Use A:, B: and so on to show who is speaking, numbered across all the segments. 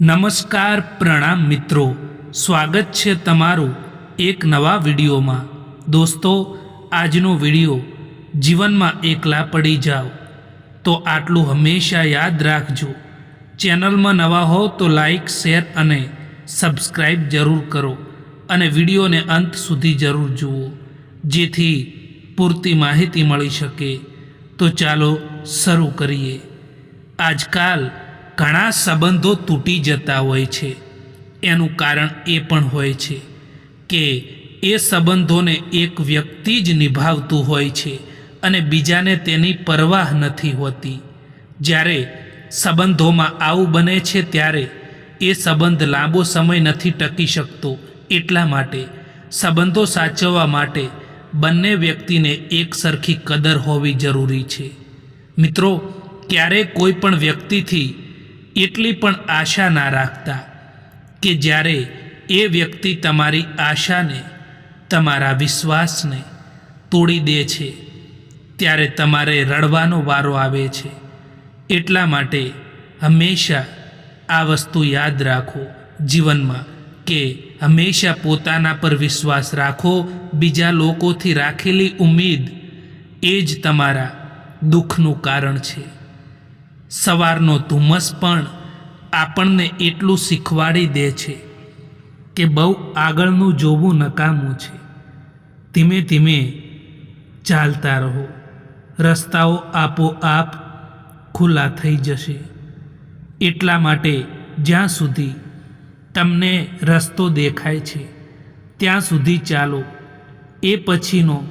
A: નમસ્કાર પ્રણામ મિત્રો. સ્વાગત છે તમારું એક નવા વિડીયોમાં. દોસ્તો, આજનો વીડિયો જીવનમાં એકલા પડી જાઓ. તો આટલું હંમેશા યાદ રાખજો. ચેનલમાં નવા હો તો લાઈક, શેર અને સબસ્ક્રાઈબ જરૂર કરો અને વિડીયોને અંત સુધી જરૂર જુઓ, જેથી પૂરતી માહિતી મળી શકે. તો ચાલો શરૂ કરીએ. આજકાલ ઘણા સંબંધો તૂટી જતા હોય છે. એનું કારણ એ પણ હોય છે કે એ સંબંધોને એક વ્યક્તિ જ નિભાવતું હોય છે અને બીજાને તેની પરવાહ નથી હોતી. જ્યારે સંબંધોમાં આવું બને છે ત્યારે એ સંબંધ લાંબો સમય નથી ટકી શકતો. એટલા માટે સંબંધો સાચવવા માટે બંને વ્યક્તિને એક સરખી કદર હોવી જરૂરી છે. મિત્રો, ક્યારેય કોઈ પણ વ્યક્તિથી એટલી પણ આશા ના રાખતા કે જ્યારે એ વ્યક્તિ તમારી આશાને, તમારા વિશ્વાસને તોડી દે છે, ત્યારે તમારે રડવાનો વારો આવે છે. એટલા માટે હંમેશા આ વસ્તુ યાદ રાખો જીવનમાં કે હંમેશા પોતાના પર વિશ્વાસ રાખો, બીજા લોકોથી રાખેલી ઉમ્મીદ એ જ તમારા દુઃખનું કારણ છે. સવારનો ધુમ્મસ પણ આપણને એટલું શીખવાડી દે છે કે બહુ આગળનું જોવું નકામું છે. ધીમે ધીમે ચાલતા રહો. રસ્તાઓ આપોઆપ ખુલ્લા થઈ જશે. એટલા માટે જ્યાં સુધી તમને રસ્તો દેખાય છે, ત્યાં સુધી ચાલો. એ પછીનો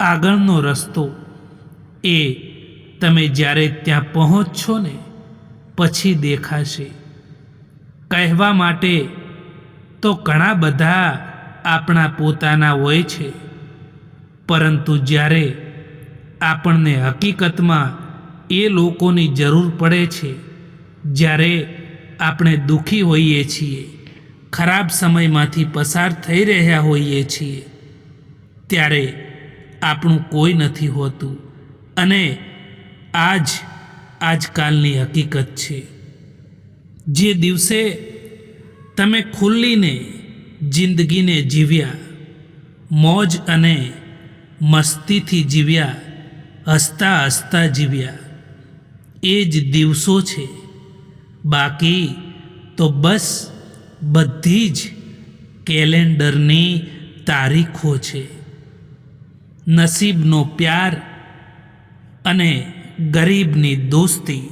A: આગળનો રસ્તો એ તમે જ્યારે ત્યાં પહોંચશો ને, પછી દેખાશે. કહેવા માટે તો ઘણા બધા આપણા પોતાના હોય છે, પરંતુ જ્યારે આપણને હકીકતમાં એ લોકોની જરૂર પડે છે, જ્યારે આપણે દુઃખી હોઈએ છીએ, ખરાબ સમયમાંથી પસાર થઈ રહ્યા હોઈએ છીએ, ત્યારે આપણું કોઈ નથી હોતું. અને આ જ આજકાલની હકીકત છે. જે દિવસે તમે ખુલ્લીને જિંદગીને જીવ્યા, મોજ અને મસ્તીથી જીવ્યા, હસતા હસતા જીવ્યા, એ જ દિવસો છે. બાકી તો બસ બધી જ કેલેન્ડરની તારીખો છે. નસીબનો પ્યાર અને ગરીબની દોસ્તી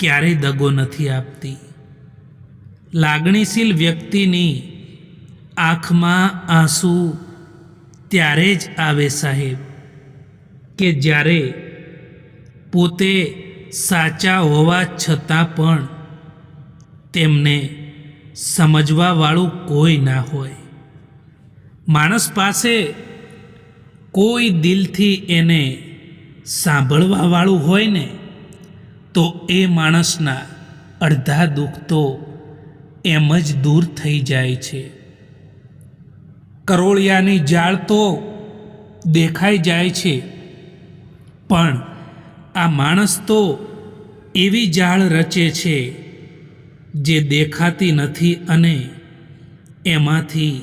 A: ક્યારેય દગો નથી આપતી. લાગણીશીલ વ્યક્તિની આંખમાં આંસુ ત્યારે જ આવે સાહેબ, કે જ્યારે પોતે સાચા હોવા છતાં પણ તેમને સમજવાવાળું કોઈ ના હોય. માણસ પાસે કોઈ દિલથી એને સાંભળવાવાળું હોય ને, તો એ માણસના અડધા દુઃખ તો એમ જ દૂર થઈ જાય છે. કરોળિયાની જાળ તો દેખાઈ જાય છે, પણ આ માણસ તો એવી જાળ રચે છે જે દેખાતી નથી અને એમાંથી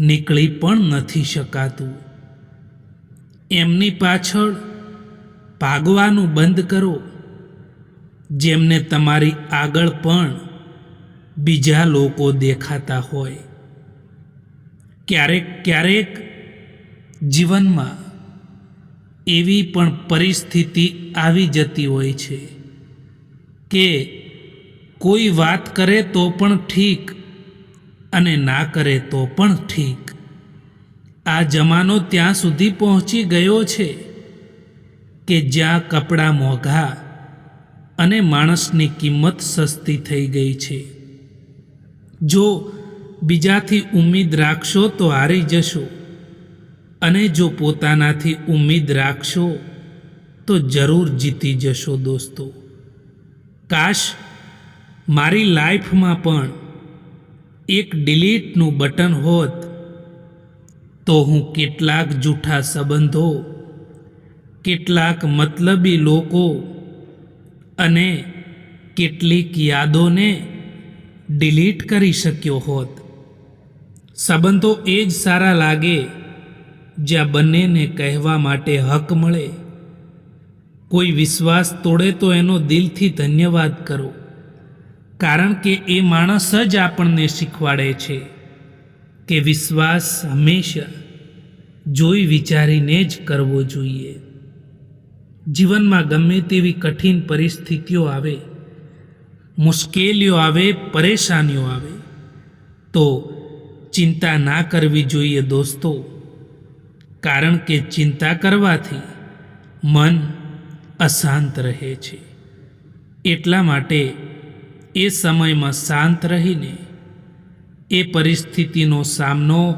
A: નીકળી પણ નથી શકાતું. એમની પાછળ ભાગવાનું બંધ કરો. જેમને તમારી આગળ પણ બીજા લોકો દેખાતા હોય. ક્યારેક ક્યારેક જીવનમાં એવી પણ પરિસ્થિતિ આવી જતી હોય છે કે કોઈ વાત કરે તો પણ ઠીક અને ના કરે તો પણ ઠીક. આ જમાનો ત્યાં સુધી પહોંચી ગયો છે. કે જ્યાં કપડાં મોંઘા અને માણસની કિંમત સસ્તી થઈ ગઈ છે. જો બીજાથી ઉમ્મીદ રાખશો તો હારી જશો અને જો પોતાનાથી ઉમ્મીદ રાખશો તો જરૂર જીતી જશો દોસ્તો. કાશ મારી લાઈફમાં પણ એક ડિલીટનું બટન હોત તો હું કેટલાક જૂઠા સંબંધો કેટલાક મતલબી લોકો અને કેટલીક યાદોને ડિલીટ કરી શક્યો હોત. સંબંધો એ જ સારા લાગે જ્યાં બંનેને કહેવા માટે હક મળે. કોઈ વિશ્વાસ તોડે તો એનો દિલથી ધન્યવાદ કરો, કારણ કે એ માણસ જ આપણને શીખવાડે છે કે વિશ્વાસ હંમેશા જોઈ વિચારીને જ કરવો જોઈએ. જીવનમાં ગમે તેવી કઠિન પરિસ્થિતિઓ આવે, મુશ્કેલીઓ આવે, પરેશાનીઓ આવે, તો ચિંતા ના કરવી જોઈએ દોસ્તો. કારણ કે ચિંતા કરવાથી મન અશાંત રહે છે. એટલા માટે એ સમયમાં શાંત રહીને એ પરિસ્થિતિનો સામનો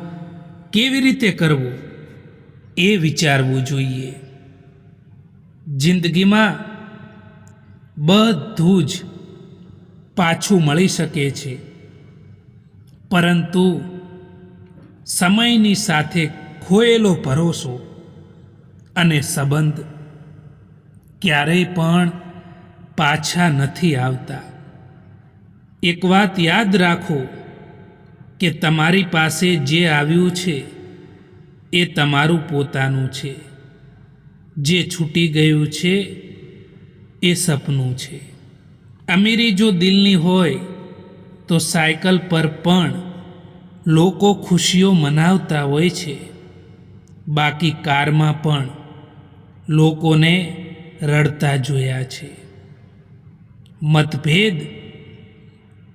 A: કેવી રીતે કરવો એ વિચારવું જોઈએ. જિંદગીમાં બધું જ પાછું મળી શકે છે. પરંતુ સમયની સાથે ખોયેલો ભરોસો અને સંબંધ ક્યારેય પણ પાછા નથી આવતા. એક વાત યાદ રાખો કે તમારી પાસે જે આવ્યું છે એ તમારું પોતાનું છે. જે છૂટી ગયું છે એ સપનું છે. અમીરી જો દિલની હોય તો સાયકલ પર પણ લોકો ખુશીઓ મનાવતા હોય છે. બાકી કારમાં પણ લોકોને રડતા જોયા છે. મતભેદ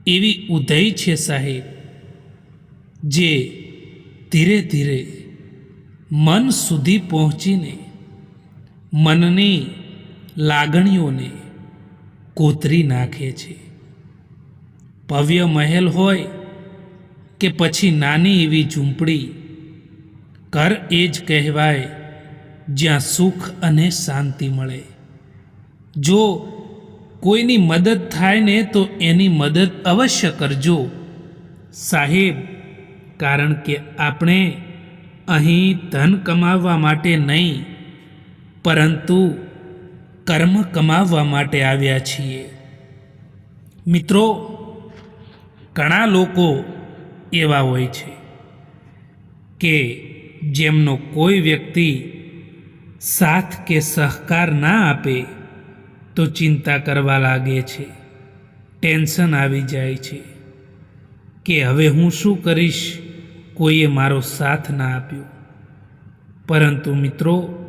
A: એવી ઉદય છે સાહેબ, જે ધીરે ધીરે મન સુધી પહોંચીને મનની, લાગણીઓને કોતરી નાખે છે. ભવ્ય મહેલ હોય કે પછી નાની એવી ઝૂંપડી, ઘર એ જ કહેવાય જ્યાં સુખ અને શાંતિ મળે. જો કોઈની મદદ થાય ને તો એની મદદ અવશ્ય કરજો. સાહેબ, કારણ કે આપણે અહીં ધન કમાવવા માટે નહીં પરંતુ કર્મ કમાવવા માટે આવ્યા છીએ. મિત્રો, ઘણા લોકો એવા હોય છે કે જેમનો કોઈ વ્યક્તિ સાથ કે સહકાર ના આપે તો ચિંતા કરવા લાગે છે, ટેન્શન આવી જાય છે કે હવે હું શું કરીશ, કોઈએ મારો સાથ ના આપ્યો. પરંતુ મિત્રો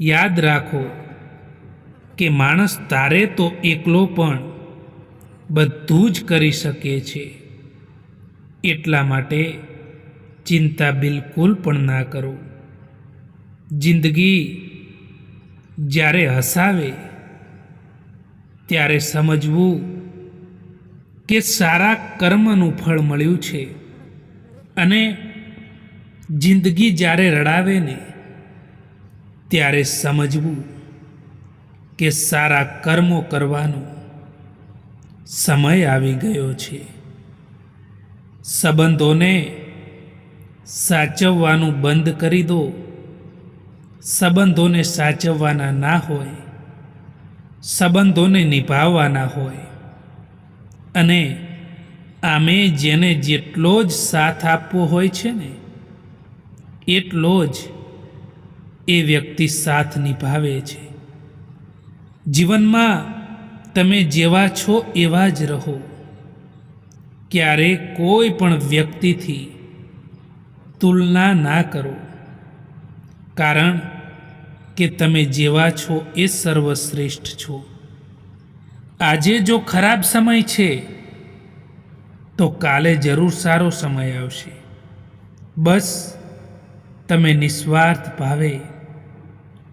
A: યાદ રાખો કે માણસ તારે તો એકલો પણ બધું જ કરી શકે છે. એટલા માટે ચિંતા બિલકુલ પણ ના કરો. જિંદગી જ્યારે હસાવે, ત્યારે સમજવું કે સારા કર્મનું ફળ મળ્યું છે. અને જિંદગી જ્યારે રડાવે ને ત્યારે સમજવું કે સારા કર્મો કરવાનો સમય આવી ગયો છે. સંબંધોને સાચવવાનું બંધ કરી દો. સંબંધોને સાચવવાના ના હોય, સંબંધોને નિભાવવાના હોય અને આમે જેને જેટલો જ સાથ આપવો હોય છે ને, એટલો જ એ વ્યક્તિ સાથ નિભાવે છે. જીવનમાં તમે જેવા છો એવા જ રહો. ક્યારે કોઈ પણ વ્યક્તિથી તુલના ના કરો. કારણ કે તમે જેવા છો એ સર્વશ્રેષ્ઠ છો. આજે જો ખરાબ સમય છે, તો કાલે જરૂર સારો સમય આવશે. બસ, તમે નિસ્વાર્થ ભાવે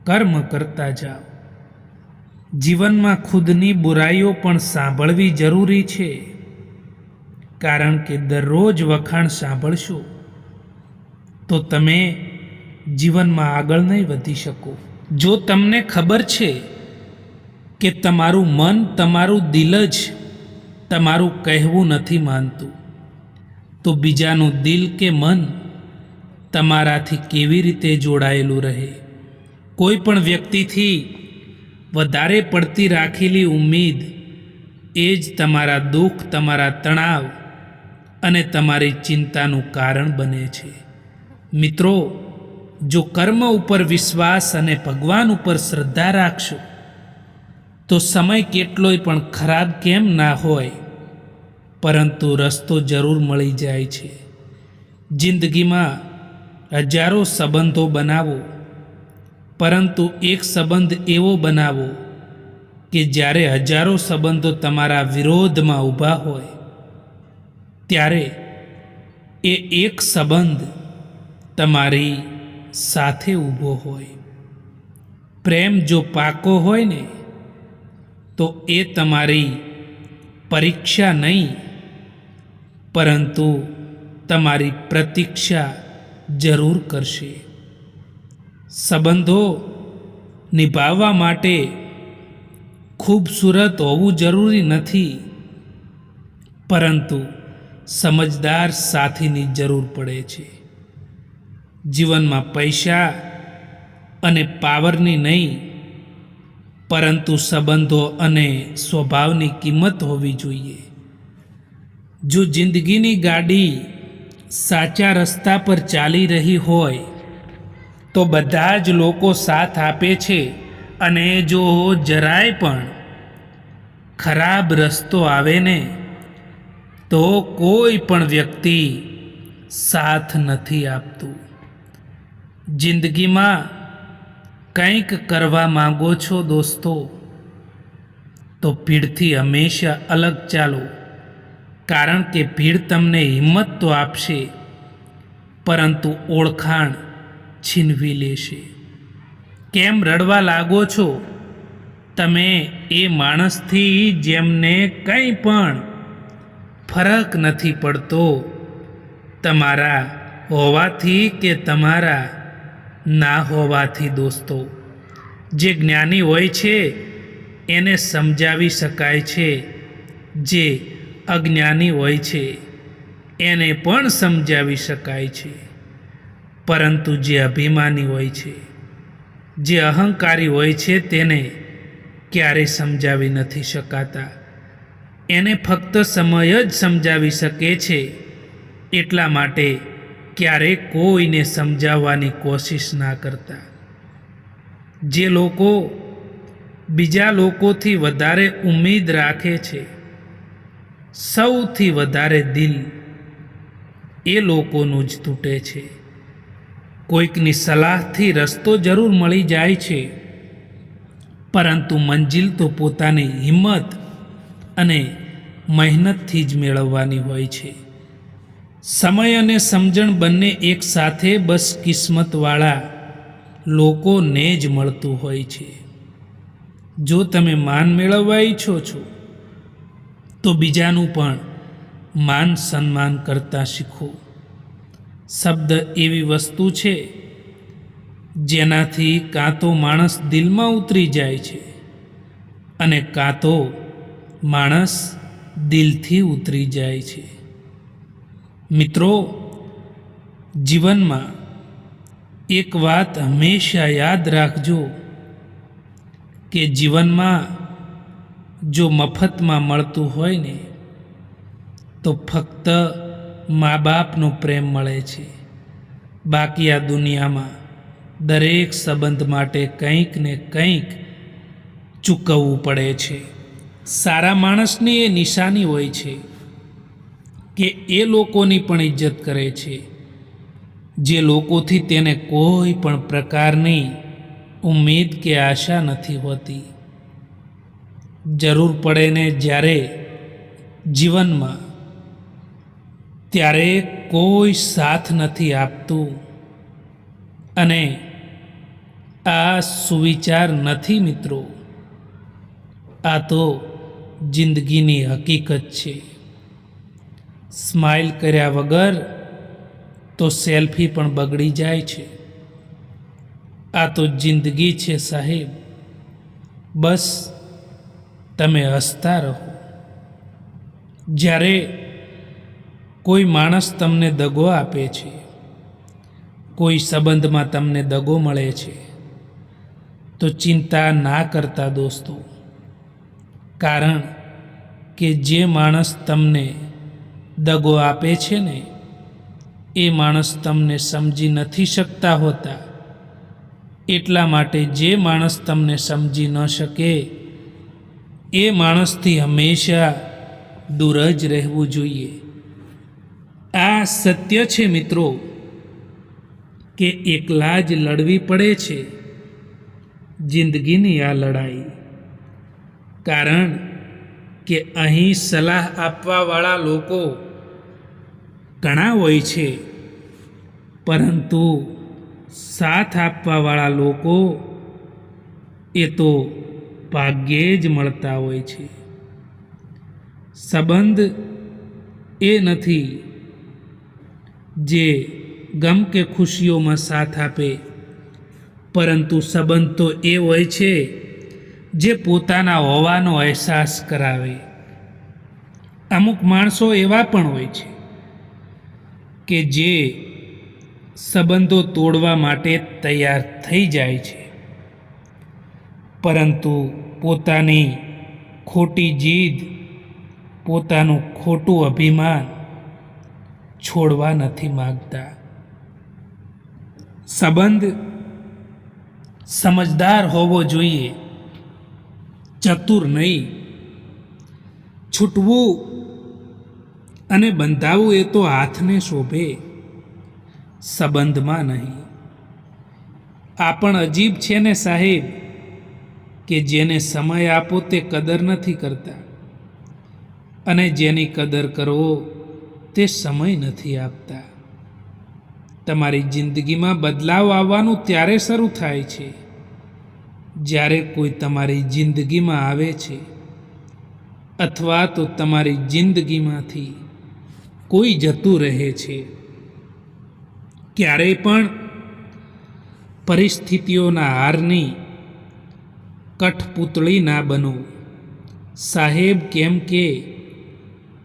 A: કર્મ કરતા જાઓ. જીવનમાં ખુદની બુરાઈઓ પણ સાંભળવી જરૂરી છે. કારણ કે દરરોજ વખાણ સાંભળશો, તો તમે જીવનમાં આગળ નહીં વધી શકો. જો તમને ખબર છે કે તમારું મન, તમારું દિલ જ તમારું કહેવું નથી માનતું, તો બીજાનું દિલ કે મન તમારાથી કેવી રીતે જોડાયેલું રહે? કોઈ પણ વ્યક્તિથી વધારે પડતી રાખેલી ઉમ્મીદ એ જ તમારા દુઃખ, તમારા તણાવ અને તમારી ચિંતાનું કારણ બને છે. મિત્રો, જો કર્મ ઉપર વિશ્વાસ અને ભગવાન ઉપર શ્રદ્ધા રાખશો, તો સમય કેટલોય પણ ખરાબ કેમ ના હોય, પરંતુ રસ્તો જરૂર મળી જાય છે. જિંદગીમાં હજારો સંબંધો બનાવો પરંતુ એક સંબંધ એવો બનાવો કે જ્યારે હજારો સંબંધો તમારા વિરોધમાં ઊભા હોય, ત્યારે એ એક સંબંધ તમારી સાથે ઊભો હોય. પ્રેમ જો પાકો હોય ને, તો એ તમારી પરીક્ષા નહીં, પરંતુ તમારી પ્રતીક્ષા જરૂર કરશે. સંબંધો નિભાવવા માટે ખૂબસૂરત હોવું જરૂરી નથી. પરંતુ સમજદાર સાથીની જરૂર પડે છે. જીવનમાં પૈસા અને પાવરની નહીં, પરંતુ સંબંધો અને સ્વભાવની કિંમત હોવી જોઈએ. જો જિંદગીની ગાડી સાચા રસ્તા પર ચાલી રહી હોય તો બધા જ લોકો સાથ આપે છે અને જો જરાય પણ ખરાબ રસ્તો આવે ને, તો કોઈ પણ વ્યક્તિ સાથ નથી આપતું. જિંદગીમાં કંઈક કરવા માંગો છો દોસ્તો, તો ભીડથી હંમેશા અલગ ચાલો. કારણ કે ભીડ તમને હિંમત તો આપશે, પરંતુ ઓળખાણ છીનવી લેશે. કેમ રડવા લાગો છો? તમે એ માણસથી જેમને કંઈ પણ ફરક નથી પડતો, તમારા હોવાથી કે તમારા ના હોવાથી દોસ્તો, જે જ્ઞાની હોય છે, એને સમજાવી શકાય છે. જે અજ્ઞાની હોય છે, એને પણ સમજાવી શકાય છે. પરંતુ જે અભિમાની હોય છે, જે અહંકારી હોય છે તેને ક્યારેય સમજાવી નથી શકાતા. એને ફક્ત સમય જ સમજાવી શકે છે, એટલા માટે ક્યારેય કોઈને સમજાવવાની કોશિશ ના કરતા. જે લોકો બીજા લોકોથી વધારે ઉમ્મીદ રાખે છે, સૌથી વધારે દિલ એ લોકોનું જ તૂટે છે. કોઈકની સલાહથી રસ્તો જરૂર મળી જાય છે. પરંતુ મંજિલ તો પોતાની હિંમત અને મહેનતથી જ મેળવવાની હોય છે. સમય અને સમજણ બંને એકસાથે બસ કિસ્મતવાળા લોકોને જ મળતું હોય છે. જો તમે માન મેળવવા ઈચ્છો છો, તો બીજાનું પણ માન સન્માન કરતા શીખો. શબ્દ એવી વસ્તુ છે, જેનાથી કાં તો માણસ દિલમાં ઉતરી જાય છે અને કાં તો માણસ દિલથી ઉતરી જાય છે. મિત્રો, જીવનમાં એક વાત હંમેશા યાદ રાખજો કે જીવનમાં જો મફતમાં મળતું હોય ને, તો ફક્ત મા બાપનો પ્રેમ મળે છે. બાકી આ દુનિયામાં દરેક સંબંધ માટે કંઈક ને કંઈક ચૂકવવું પડે છે. સારા માણસની એ નિશાની હોય છે કે એ લોકોની પણ ઇજ્જત કરે છે. જે લોકોથી તેને કોઈ પણ પ્રકારની ઉમ્મીદ કે આશા નથી હોતી. જરૂર પડે ને જ્યારે જીવનમાં ત્યારે કોઈ સાથ નથી આપતું. અને આ સુવિચાર નથી મિત્રો. આ તો જિંદગીની હકીકત છે. સ્માઇલ કર્યા વગર તો સેલ્ફી પણ બગડી જાય છે. આ તો જિંદગી છે સાહેબ. બસ તમે હસતા રહો. જ્યારે કોઈ માણસ તમને દગો આપે છે. કોઈ સંબંધમાં તમને દગો મળે છે. તો ચિંતા ના કરતા દોસ્તો. કારણ કે જે માણસ તમને દગો આપે છે ને, એ માણસ તમને સમજી નથી શકતા હોતા. એટલા માટે જે માણસ તમને સમજી ન શકે, એ માણસથી હંમેશા દૂર જ રહેવું જોઈએ. આ સત્ય છે મિત્રો, કે એકલા જ લડવી પડે છે, જિંદગીની આ લડાઈ. કારણ કે અહીં સલાહ આપવાવાળા લોકો ઘણા હોય છે, પરંતુ સાથ આપવાવાળા લોકો એ તો ભાગ્યે જ મળતા હોય છે. સંબંધ એ નથી જે ગમ કે ખુશીઓમાં સાથ આપે. પરંતુ સંબંધ તો એ હોય છે જે પોતાના હોવાનો અહેસાસ કરાવે. અમુક માણસો એવા પણ હોય છે કે જે સંબંધો તોડવા માટે તૈયાર થઈ જાય છે. પરંતુ પોતાની ખોટી જીદ, પોતાનું ખોટું અભિમાન છોડવા નથી માગતા. સંબંધ સમજદાર હોવો જોઈએ. ચતુર નહીં. છૂટવું અને બંધાવવું એ તો હાથને શોભે. સંબંધમાં નહીં. આ પણ અજીબ છે ને સાહેબ, કે જેને સમય આપો તે કદર નથી કરતા. અને જેની કદર કરવો તે સમય નથી આપતા. તમારી જિંદગીમાં બદલાવ આવવાનું ત્યારે શરૂ થાય છે. જ્યારે કોઈ તમારી જિંદગીમાં આવે છે અથવા તો તમારી જિંદગીમાંથી કોઈ જતું રહે છે. ક્યારેય પણ પરિસ્થિતિઓના હારની કઠપૂતળી ના બનો. સાહેબ કેમ કે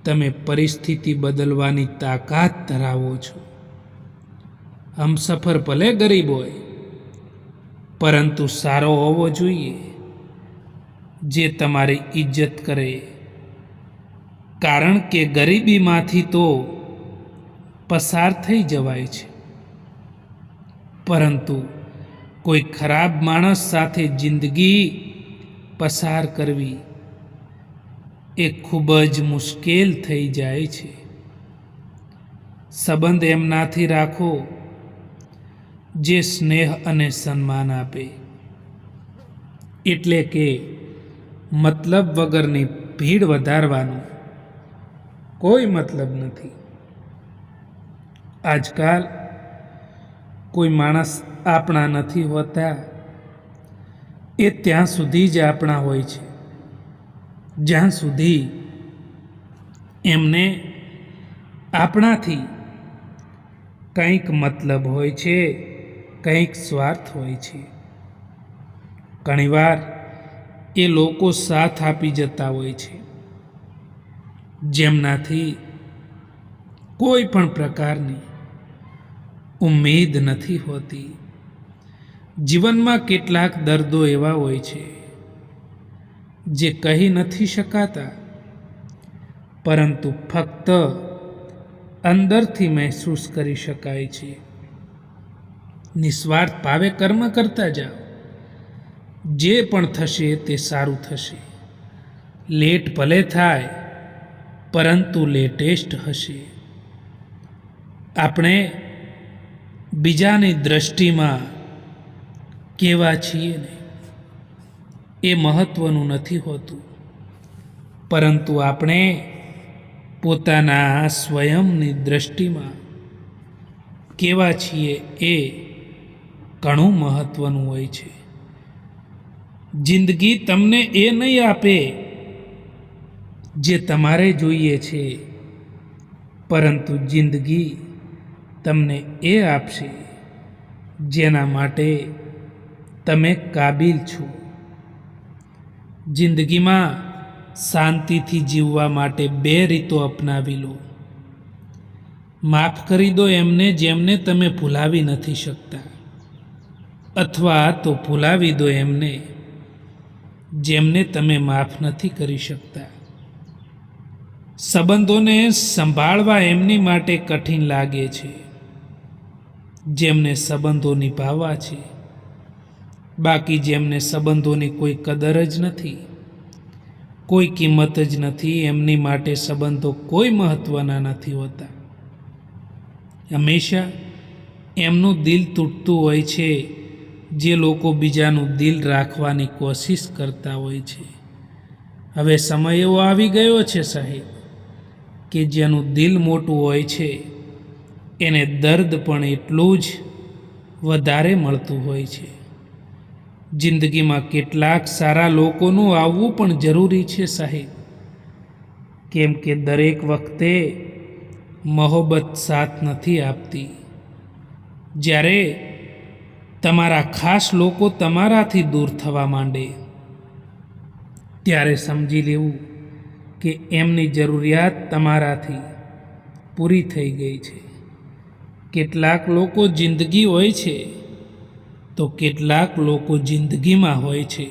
A: તમે પરિસ્થિતિ બદલવાની તાકાત ધરાવો છો. હમસફર ભલે ગરીબ હોય, પરંતુ સારો હોવો જોઈએ. જે તમારી ઇજ્જત કરે. કારણ કે ગરીબીમાંથી તો પસાર થઈ જવાય છે. પરંતુ કોઈ ખરાબ માણસ સાથે જિંદગી પસાર કરવી એ ખૂબ જ મુશ્કેલ થઈ જાય છે. સંબંધ એમનાથી રાખો, જે સ્નેહ અને સન્માન આપે. એટલે કે મતલબ વગરની ભીડ વધારવાનો કોઈ મતલબ નથી. આજકાલ કોઈ માણસ આપણા નથી હોતા, એ ત્યાં સુધી જ આપણા હોય છે. જ્યાં સુધી એમને આપણાથી કંઈક મતલબ હોય છે, કંઈક સ્વાર્થ હોય છે. ઘણીવાર એ લોકો સાથ આપી જતા હોય છે. જેમનાથી કોઈ પણ પ્રકારની ઉમેદ નથી હોતી. જીવનમાં કેટલાક દર્દો એવા હોય છે જે કહી નથી શકાતા, પરંતુ ફક્ત અંદરથી મહેસૂસ કરી શકાય છે. નિસ્વાર્થ ભાવે કર્મ કરતા જાઓ. જે પણ થશે તે સારું થશે. લેટ ભલે થાય, પરંતુ લેટેસ્ટ હશે. આપણે બીજાની દ્રષ્ટિમાં કેવા છીએ ને? એ મહત્વનું નથી હોતું. પરંતુ આપણે પોતાના સ્વયંની દ્રષ્ટિમાં કેવા છીએ એ ઘણું મહત્વનું હોય છે. જિંદગી તમને એ નહીં આપે જે તમારે જોઈએ છે. પરંતુ જિંદગી તમને એ આપશે જેના માટે તમે કાબિલ છો. જિંદગીમાં શાંતિથી જીવવા માટે બે રીતો અપનાવી લો. માફ કરી દો એમને જેમને તમે ભૂલાવી નથી શકતા. અથવા તો ભૂલાવી દો એમને જેમને તમે માફ નથી કરી શકતા. સંબંધોને સંભાળવા એમની માટે કઠિન લાગે છે. જેમને સંબંધો નિભાવવા છે. બાકી જેમને સંબંધોની કોઈ કદર જ નથી, કોઈ કિંમત જ નથી, એમની માટે સંબંધો કોઈ મહત્ત્વના નથી હોતા. હંમેશા એમનું દિલ તૂટતું હોય છે, જે લોકો બીજાનું દિલ રાખવાની કોશિશ કરતા હોય છે. હવે સમય એવો આવી ગયો છે સાહેબ, કે જેનું દિલ મોટું હોય છે, એને દર્દ પણ એટલું જ વધારે મળતું હોય છે. જિંદગીમાં કેટલાક સારા લોકોનું આવવું પણ જરૂરી છે સાહેબ. કેમ કે દરેક વખતે મહોબત સાથ નથી આપતી. જ્યારે તમારા ખાસ લોકો તમારાથી દૂર થવા માંડે, ત્યારે સમજી લેવું કે એમની જરૂરિયાત તમારાથી પૂરી થઈ ગઈ છે. કેટલાક લોકો જિંદગી હોય છે તો કેટલાક લોકો જિંદગીમાં હોય છે.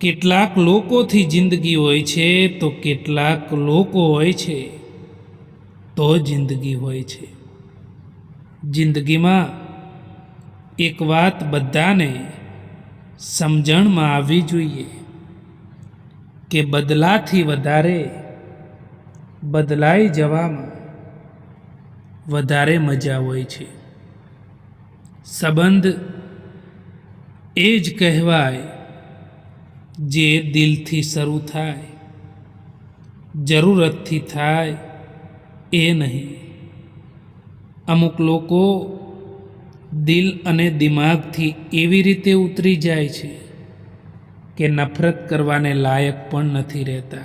A: કેટલાક લોકોથી જિંદગી હોય છે તો કેટલાક લોકો હોય છે તો જિંદગી હોય છે. જિંદગીમાં એક વાત બધાને સમજણમાં આવવી જોઈએ કે બદલાથી વધારે બદલાઈ જવામાં વધારે મજા હોય છે. સંબંધ એ જ કહેવાય જે દિલથી શરૂ થાય, જરૂરતથી થાય એ નહીં. અમુક લોકો દિલ અને દિમાગથી એવી રીતે ઉતરી જાય છે કે નફરત કરવાને લાયક પણ નથી રહેતા.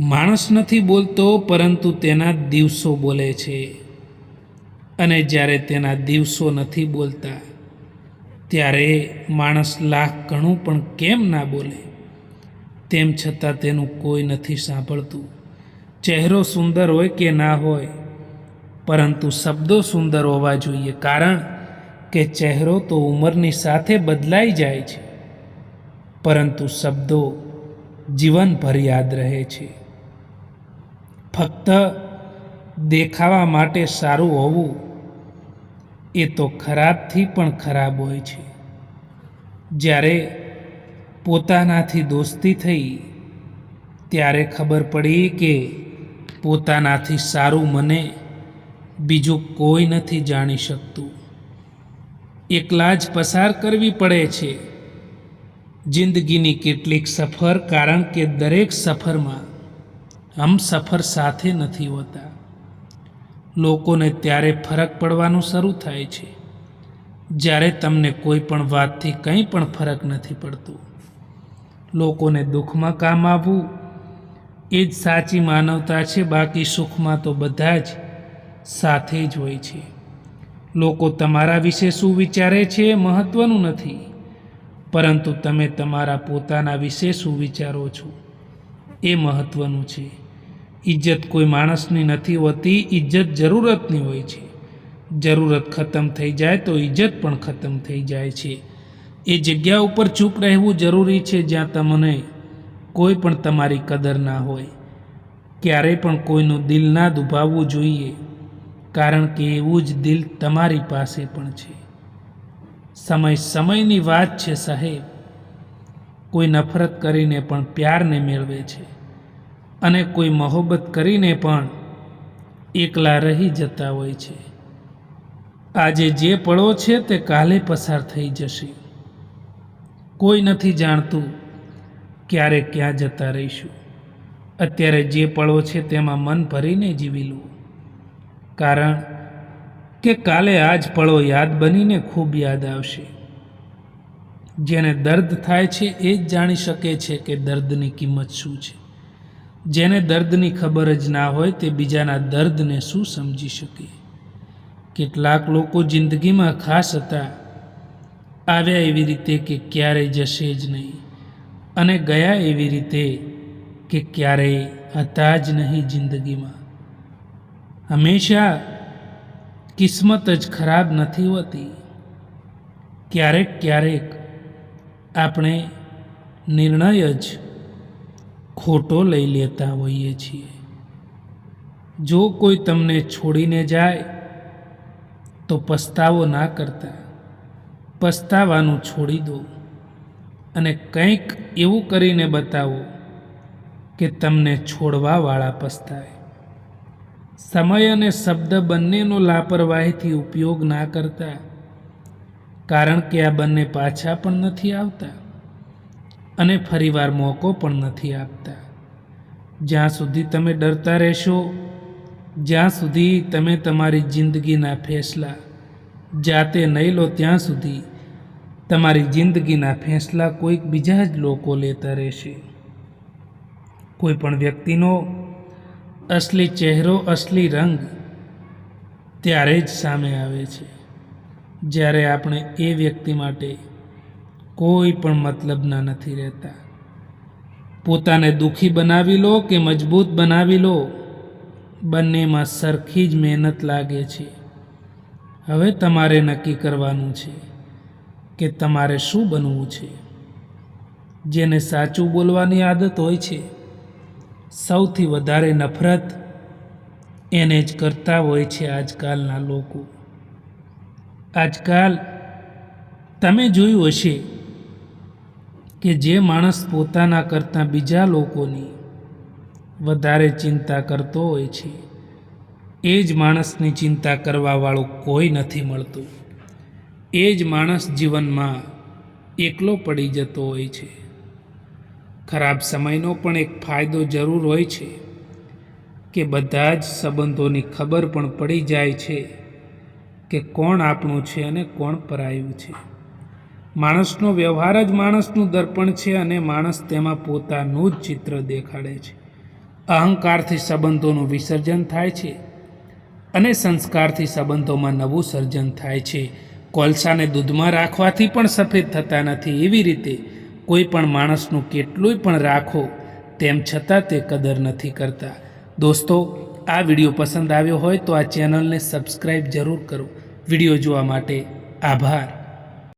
A: માણસ નથી બોલતો, પરંતુ તેના દિવસો બોલે છે. અને જ્યારે તેના દિવસો નથી બોલતા, ત્યારે માણસ લાખ ઘણું પણ કેમ ના બોલે? તેમ છતાં તેનું કોઈ નથી સાંભળતું. ચહેરો સુંદર હોય કે ના હોય, પરંતુ શબ્દો સુંદર હોવા જોઈએ, કારણ કે ચહેરો તો ઉંમરની સાથે બદલાઈ જાય છે, પરંતુ શબ્દો જીવનભર યાદ રહે છે. ફક્ત દેખાવા માટે સારું હોવું એ તો ખરાબથી પણ ખરાબ હોય છે. જ્યારે પોતાનાથી દોસ્તી થઈ, ત્યારે ખબર પડી કે પોતાનાથી સારું મને બીજું કોઈ નથી જાણી શકતું. એકલા જ પસાર કરવી પડે છે. જિંદગીની કેટલીક સફર, કારણ કે દરેક સફરમાં હમ સફર સાથે નથી હોતા. લોકોને ત્યારે ફરક પડવાનું શરૂ થાય છે. જ્યારે તમને કોઈ પણ વાતથી કંઈ પણ ફરક નથી પડતું. લોકોને દુઃખમાં કામ આવવું, એ જ સાચી માનવતા છે, બાકી સુખમાં તો બધા જ સાથે જ હોય છે. લોકો તમારા વિશે શું વિચારે છે એ મહત્ત્વનું નથી. પરંતુ તમે તમારા પોતાના વિશે શું વિચારો છો એ મહત્ત્વનું છે. ઇજ્જત કોઈ માણસની નથી હોતી ઇજ્જત જરૂરતની હોય છે. જરૂરત ખતમ થઈ જાય તો ઇજ્જત પણ ખતમ થઈ જાય છે. એ જગ્યા ઉપર ચૂપ રહેવું જરૂરી છે જ્યાં તમને કોઈ પણ તમારી કદર ના હોય. ક્યારેય પણ કોઈનું દિલ ના દુભાવવું જોઈએ, કારણ કે એવું જ દિલ તમારી પાસે પણ છે. સમય સમયની વાત છે સાહેબ. કોઈ નફરત કરીને પણ પ્યારને મેળવે છે. અને કોઈ મહોબત કરીને પણ એકલા રહી જતા હોય છે. આજે જે પળો છે તે કાલે પસાર થઈ જશે. કોઈ નથી જાણતું ક્યારે ક્યાં જતા રહીશું. અત્યારે જે પળો છે તેમાં મન ભરીને જીવી લો. કારણ કે કાલે આ જ પળો યાદ બનીને ખૂબ યાદ આવશે. જેને દર્દ થાય છે એ જ જાણી શકે છે કે દર્દની કિંમત શું છે. જેને દર્દની ખબર જ ના હોય તે બીજાના દર્દને શું સમજી શકે? કેટલાક લોકો જિંદગીમાં ખાસ હતા. આવ્યા એવી રીતે કે ક્યારેય જશે જ નહીં. અને ગયા એવી રીતે કે ક્યારેય હતા જ નહીં જિંદગીમાં. હંમેશા કિસ્મત જ ખરાબ નથી હોતી. ક્યારેક ક્યારેક આપણે નિર્ણય જ ખોટો લઈ લેતા હોઈએ છીએ. જો કોઈ તમને છોડીને જાય, તો પસ્તાવો ના કરતા. પસ્તાવાનું છોડી દો. અને કંઈક એવું કરીને બતાવો કે તમને છોડવાવાળા પસ્તાય. સમય અને શબ્દ બંનેનો લાપરવાહીથી ઉપયોગ ના કરતા, કારણ કે આ બંને પાછા પણ નથી આવતા. અને ફરીવાર મોકો પણ નથી આપતા. જ્યાં સુધી તમે ડરતા રહેશો, જ્યાં સુધી તમે તમારી જિંદગીના ફેંસલા જાતે નહીં લો, ત્યાં સુધી તમારી જિંદગીના ફેંસલા કોઈક બીજા જ લોકો લેતા રહેશે. કોઈ પણ વ્યક્તિનો અસલી ચહેરો, અસલી રંગ ત્યારે જ સામે આવે છે. જ્યારે આપણે એ વ્યક્તિ માટે કોઈ પણ મતલબના નથી રહેતા. પોતાને દુઃખી બનાવી લો કે મજબૂત બનાવી લો, બંનેમાં સરખી જ મહેનત લાગે છે. હવે તમારે નક્કી કરવાનું છે કે તમારે શું બનવું છે. જેને સાચું બોલવાની આદત હોય છે, સૌથી વધારે નફરત એને જ કરતા હોય છે આજકાલના લોકો. આજકાલ તમે જોયું હશે કે જે માણસ પોતાના કરતાં બીજા લોકોની વધારે ચિંતા કરતો હોય છે, એ જ માણસની ચિંતા કરવાવાળું કોઈ નથી મળતું. એ જ માણસ જીવનમાં એકલો પડી જતો હોય છે. ખરાબ સમયનો પણ એક ફાયદો જરૂર હોય છે કે બધા જ સંબંધોની ખબર પણ પડી જાય છે કે કોણ આપણું છે અને કોણ પરાયું છે. માણસનો વ્યવહાર જ માણસનું દર્પણ છે અને માણસ તેમાં પોતાનું જ ચિત્ર દેખાડે છે. અહંકારથી સંબંધોનું વિસર્જન થાય છે અને સંસ્કારથી સંબંધોમાં નવું સર્જન થાય છે. કોલસાને દૂધમાં રાખવાથી પણ સફેદ થતા નથી. એવી રીતે કોઈ પણ માણસનું કેટલુંય પણ રાખો તેમ છતાં તે કદર નથી કરતા. દોસ્તો, આ વીડિયો પસંદ આવ્યો હોય તો આ ચેનલને સબસ્ક્રાઈબ જરૂર કરો. વીડિયો જોવા માટે આભાર.